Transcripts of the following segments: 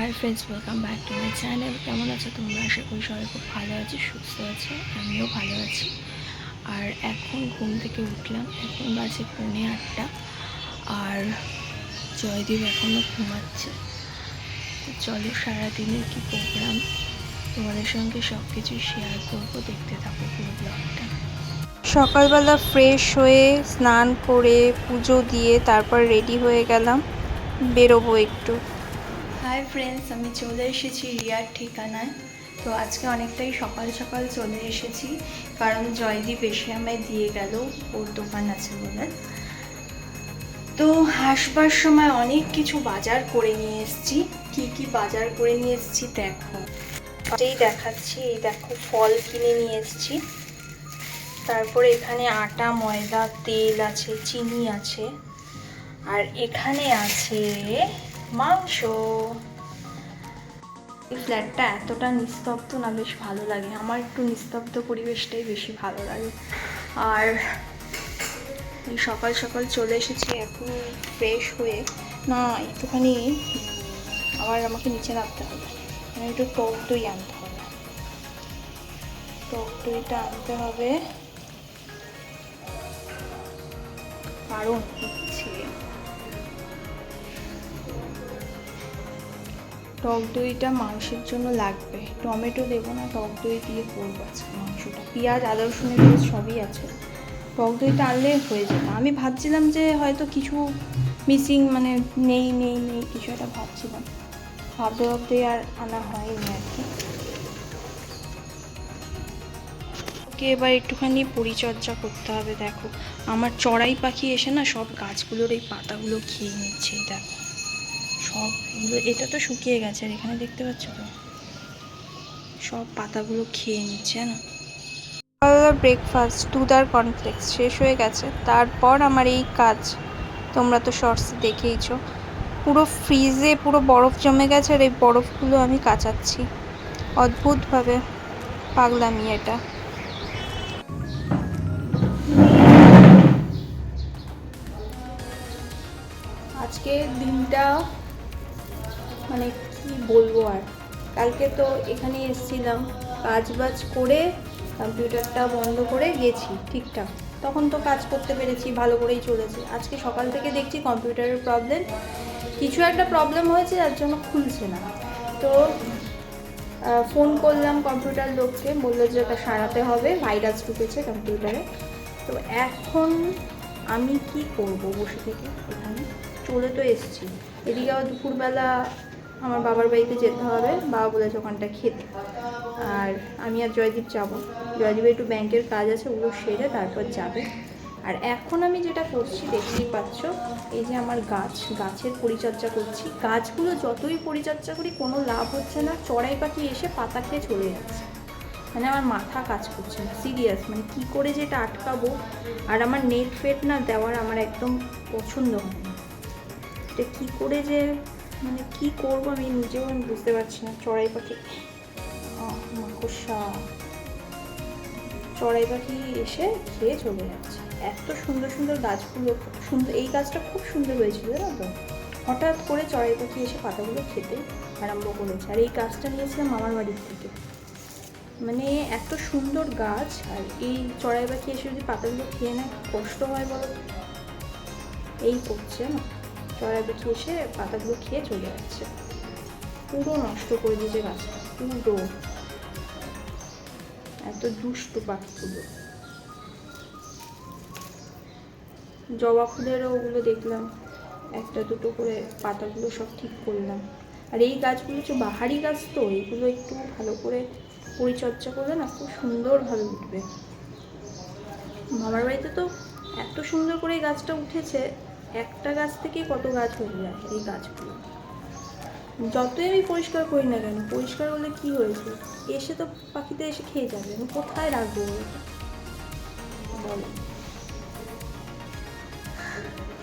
Hi friends welcome back to my channel কেমন আছো তোমরা? আশা করি সবাই খুব ভালো আছি, সুস্থ আছো, আমিও ভালো আছি। আর এখন ঘুম থেকে উঠলাম, এখন বাজে পৌনে আটটা। আর জয়দীপ এখনও ঘুমাচ্ছে। তো চলো সারাদিনের কী প্রোগ্রাম তোমাদের সঙ্গে সব কিছু শেয়ার করব, দেখতে থাকো পুরো ব্লগটা সকালবেলা ফ্রেশ হয়ে স্নান করে পুজো দিয়ে তারপর রেডি হয়ে গেলাম, বেরোবো একটু। হাই ফ্রেন্ডস আমি চলে এসেছি রিয়ার ঠিকানায়। তো আজকে অনেকটাই সকাল সকাল চলে এসেছি, কারণ জয়দীপ এসে আমায় দিয়ে গেল, ওর দোকান আছে বলে। তো আসবার সময় অনেক কিছু বাজার করে নিয়ে এসেছি। কি কি বাজার করে নিয়ে এসেছি দেখো। এই দেখাচ্ছি, এই দেখো ফল কিনে নিয়ে এসেছি। তারপরে এখানে আটা, ময়দা, তেল আছে, চিনি আছে। আর এখানে আছে মাংস। এই ফ্ল্যাটটা এতটা নিস্তব্ধ না, বেশ ভালো লাগে। আমার একটু নিস্তব্ধ পরিবেশটাই বেশি ভালো লাগে। আর এই সকাল সকাল চলে এসেছি এখন ফ্রেশ হয়ে। না, একটুখানি আবার আমাকে নিচে নামতে হবে। মানে একটু টক দই আনতে হবে। টক দইটা আনতে হবে। কারণ হচ্ছে টক দইটা মাংসের জন্য লাগবে। টমেটো দেবো না, টক দই দিয়ে করব আজকে মাংসটা। পেঁয়াজ, আদা রসুনের পেস্ট সবই আছে। টক দইটা আনলে হয়ে যেত আমি ভাবছিলাম যে হয়তো কিছু মিসিং মানে নেই নেই নেই, কিছু একটা ভাবছিলাম। ভাবতে ভাবতে আর আনা হয়নি আর কি। ওকে, এবার একটুখানি পরিচর্যা করতে হবে, দেখো। আমার চড়াই পাখি এসে না সব গাছগুলোর এই পাতাগুলো খেয়ে নিচ্ছে দেখো। সব এগুলো, এটা তো শুকিয়ে গেছে আর এখানে দেখতে পাচ্ছ তো। সব পাতাগুলো খেয়ে নিচ্ছে না ব্রেকফাস্ট দুধ আর কর্নফ্লেক্স শেষ হয়ে গেছে। তারপর আমার এই কাজ। তোমরা তো শর্টস দেখেইছো। পুরো ফ্রিজে পুরো বরফ জমে গেছে আর এই বরফগুলো আমি কাচাচ্ছি। অদ্ভুতভাবে পাগলামি এটা। আজকে দিনটা মানে কি বলব আর? কালকে তো এখানে এসেছিলাম কাজ বাজ করে কম্পিউটারটা বন্ধ করে গেছি ঠিকঠাক। তখন তো কাজ করতে পেরেছি, ভালো করেই চলেছে। আজকে সকাল থেকে দেখছি কম্পিউটারের প্রবলেম কিছু একটা প্রবলেম হয়েছে, যার জন্য খুলছে না। তো ফোন করলাম কম্পিউটার লোককে, বলল যে ওটা সারাতে হবে ভাইরাস ঢুকেছে কম্পিউটারে। তো এখন আমি কি করব বসে থেকে? এখানে চলে তো এসেছি। এদিকে আবার দুপুরবেলা আমার বাবার বাড়িতে যেতে হবে। বাবা বলেছে ওখানটা খেতে। আর আমি আর জয়দীপ যাব। জয়দীপের একটু ব্যাংকের কাজ আছে ওগুলো সেরে তারপর যাবে। আর এখন আমি যেটা করছি, দেখতেই পাচ্ছ, এই যে আমার গাছ, গাছের পরিচর্যা করছি। গাছগুলো যতই পরিচর্যা করি, কোনো লাভ হচ্ছে না। চড়াই পাখি এসে পাতা খেয়ে চলে যাচ্ছে। মানে আমার মাথা কাজ করছে না, সিরিয়াস। মানে কি করে যে এটা আটকাবো? আর আমার নেট ফেট না দেওয়ার আমার একদম পছন্দ হয় না। এটা কী করে যে মানে কি করব আমি নিজেও আমি বুঝতে পারছি না, চড়াই পাখি। মাকড়সা। চড়াই পাখি এসে খেয়ে চলে যাচ্ছে। এত সুন্দর সুন্দর গাছগুলো, সুন্দর, এই গাছটা খুব সুন্দর হয়েছিল, জানো তো? হঠাৎ করে চড়াই পাখি এসে পাতাগুলো খেতে আরম্ভ করেছে। আর এই গাছটা নিয়েছিলাম মামার বাড়ির থেকে। মানে এত সুন্দর গাছ, আর এই চড়াই পাখি এসে যদি পাতাগুলো খেয়ে খুব কষ্ট হয় বলো এই করছে না চড়াই পাখি এসে পাতাগুলো খেয়ে চলে যাচ্ছে। পুরো নষ্ট করে দিয়েছে গাছটা, পুরো। এত দুষ্ট পাখিগুলো। জবা ফুলেরও ওগুলো দেখলাম, একটা দুটো করে পাতাগুলো সব ঠিক করলাম। আর এই গাছগুলো হচ্ছে বাহারি গাছ তো, এগুলো একটু ভালো করে পরিচর্যা করলে না খুব সুন্দরভাবে উঠবে। মামার বাড়িতে তো এত সুন্দর করে এই গাছটা উঠেছে একটা গাছ থেকেই কত গাছ হয়ে যায় এই গাছগুলো? যতই আমি পরিষ্কার করি না কেন, পরিষ্কার হলে কি হয়েছে? এসে তো পাখিতে এসে খেয়ে যাবে, আমি কোথায় রাখব বলো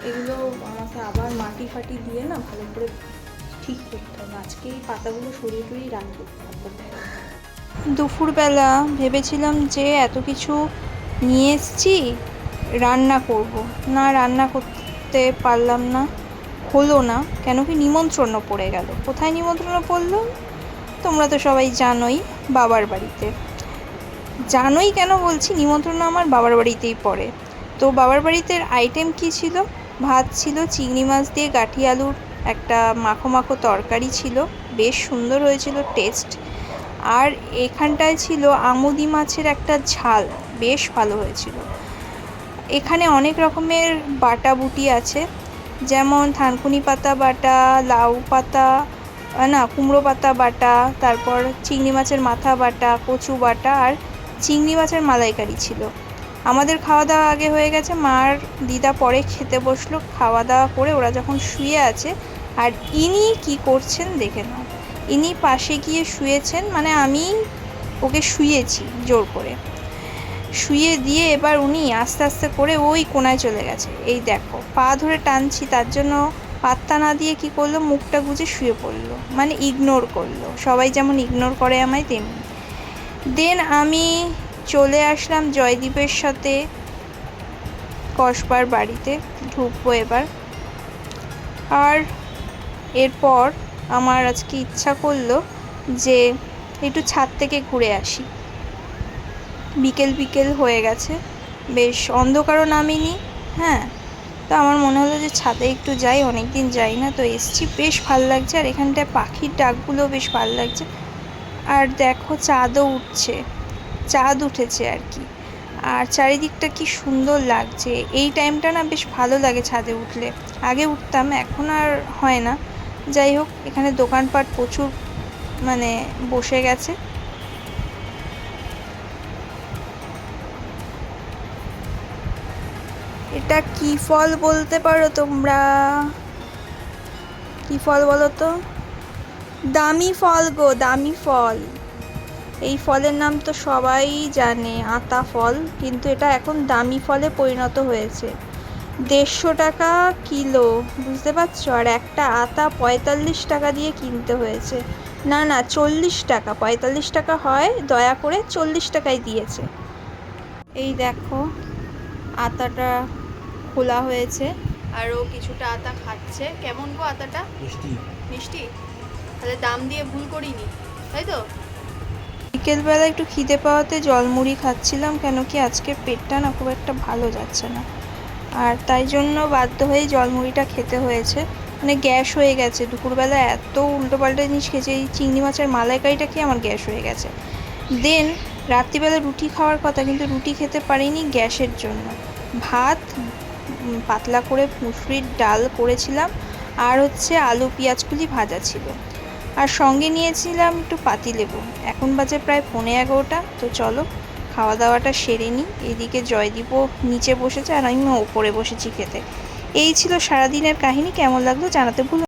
এগুলো আমাকে আবার মাটি ফাটি দিয়ে না ভালো করে ঠিক করতে হবে। আজকে এই পাতাগুলো সরিয়ে টরিয়ে রাখব। দুপুরবেলা ভেবেছিলাম যে এত কিছু নিয়ে এসছি, রান্না করব। না, রান্না করতে পারলাম না, হলো না, কেন কি নিমন্ত্রণও পড়ে গেল। কোথায় নিমন্ত্রণ পড়ল? তোমরা তো সবাই জানোই বাবার বাড়িতে। জানোই কেন বলছি, নিমন্ত্রণ আমার বাবার বাড়িতেই পড়ে। তো বাবার বাড়িতে আইটেম কি ছিল? ভাত ছিল, চিংড়ি মাছ দিয়ে গাঠি আলুর একটা মাখো মাখো তরকারি ছিল, বেশ সুন্দর হয়েছিল টেস্ট আর এখানটায় ছিল আমুদি মাছের একটা ঝাল, বেশ ভালো হয়েছিল। এখানে অনেক রকমের বাটা বুটি আছে, যেমন থানকুনি পাতা বাটা, লাউ পাতা না, কুমড়ো পাতা বাটা, তারপর চিংড়ি মাছের মাথা বাটা, কচু বাটা আর চিংড়ি মাছের মালাইকারি ছিল। আমাদের খাওয়া দাওয়া আগে হয়ে গেছে, মার দিদা পরে খেতে বসল, খাওয়া দাওয়া করে ওরা যখন শুয়ে আছে, আর ইনি কি করছেন দেখে নাও। ইনি পাশে গিয়ে শুয়েছেন মানে আমি ওকে শুয়েছি জোর করে। শুয়ে দিয়ে এবার উনি আস্তে আস্তে করে ওই কোনায় চলে গেছে। এই দেখো, পা ধরে টানছি, তার জন্য পাত্তা না দিয়ে কি করল? মুখটা গুজে শুয়ে পড়ল। মানে ইগনোর করল। সবাই যেমন ইগনোর করে আমায়, তেমনি। দেন আমি চলে আসলাম জয়দীপের সাথে কসবার বাড়িতে। ঢুকবো এবার। আর এরপর আমার আজকে ইচ্ছা করল যে একটু ছাদ থেকে ঘুরে আসি। বিকেল বিকেল হয়ে গেছে। বেশ অন্ধকারও নামেনি হ্যাঁ? তো আমার মনে হলো যে ছাদে একটু যাই অনেক দিন যাই না, তো এসছি। বেশ ভালো লাগছে, আর এখানটায় পাখির ডাকগুলো বেশ ভালো লাগছে। আর দেখো, চাঁদও উঠছে। চাঁদ উঠেছে আর কি। আর চারিদিকটা কি সুন্দর লাগছে। এই টাইমটা না বেশ ভালো লাগে ছাদে উঠলে। আগে উঠতাম, এখন আর হয় না। যাই হোক, এখানে দোকানপাট প্রচুর মানে বসে গেছে। এটা কি ফল বলতে পারো তোমরা? কি ফল বলো তো? দামি ফল গো, দামি ফল। এই ফলের নাম তো সবাই জানে, আতা ফল, কিন্তু এটা এখন দামি ফলে পরিণত হয়েছে। দেড়শো টাকা কিলো, বুঝতে পারছ? আর একটা আতা পঁয়তাল্লিশ টাকা দিয়ে কিনতে হয়েছে। না না, চল্লিশ টাকা, পঁয়তাল্লিশ টাকা হয়, দয়া করে চল্লিশ টাকায় দিয়েছে। এই দেখো, আতাটা খোলা হয়েছে আর ও কিছুটা আতা খাচ্ছে। কেমন গো আতাটা? মিষ্টি। মিষ্টি? তাহলে দাম দিয়ে ভুল করিনি তাই তো? বিকেলবেলা একটু খিদে পাওয়াতে জলমুড়ি খাচ্ছিলাম কেন কি আজকে পেটটা না খুব একটা ভালো যাচ্ছে না। আর তাই জন্য বাধ্য হয়ে জলমুড়িটা খেতে হয়েছে। মানে গ্যাস হয়ে গেছে দুপুরবেলা এত উল্টোপাল্টা জিনিস খেয়েছে এই চিংড়ি মাছের মালাইকারিটা খেয়ে আমার গ্যাস হয়ে গেছে। দেন রাত্রিবেলা রুটি খাওয়ার কথা কিন্তু রুটি খেতে পারিনি গ্যাসের জন্য। ভাত পাতলা করে মুসুরির ডাল করেছিলাম আর হচ্ছে আলু পেঁয়াজগুলি ভাজা ছিল। আর সঙ্গে নিয়েছিলাম একটু পাতিলেবু। এখন বাজে প্রায় পৌনে এগারোটা। তো চলো খাওয়া দাওয়াটা সেরে নিই। এদিকে জয়দীপও নিচে বসেছে আর আমি ওপরে বসেছি খেতে। এই ছিল সারাদিনের কাহিনী। কেমন লাগল জানাতে ভুলো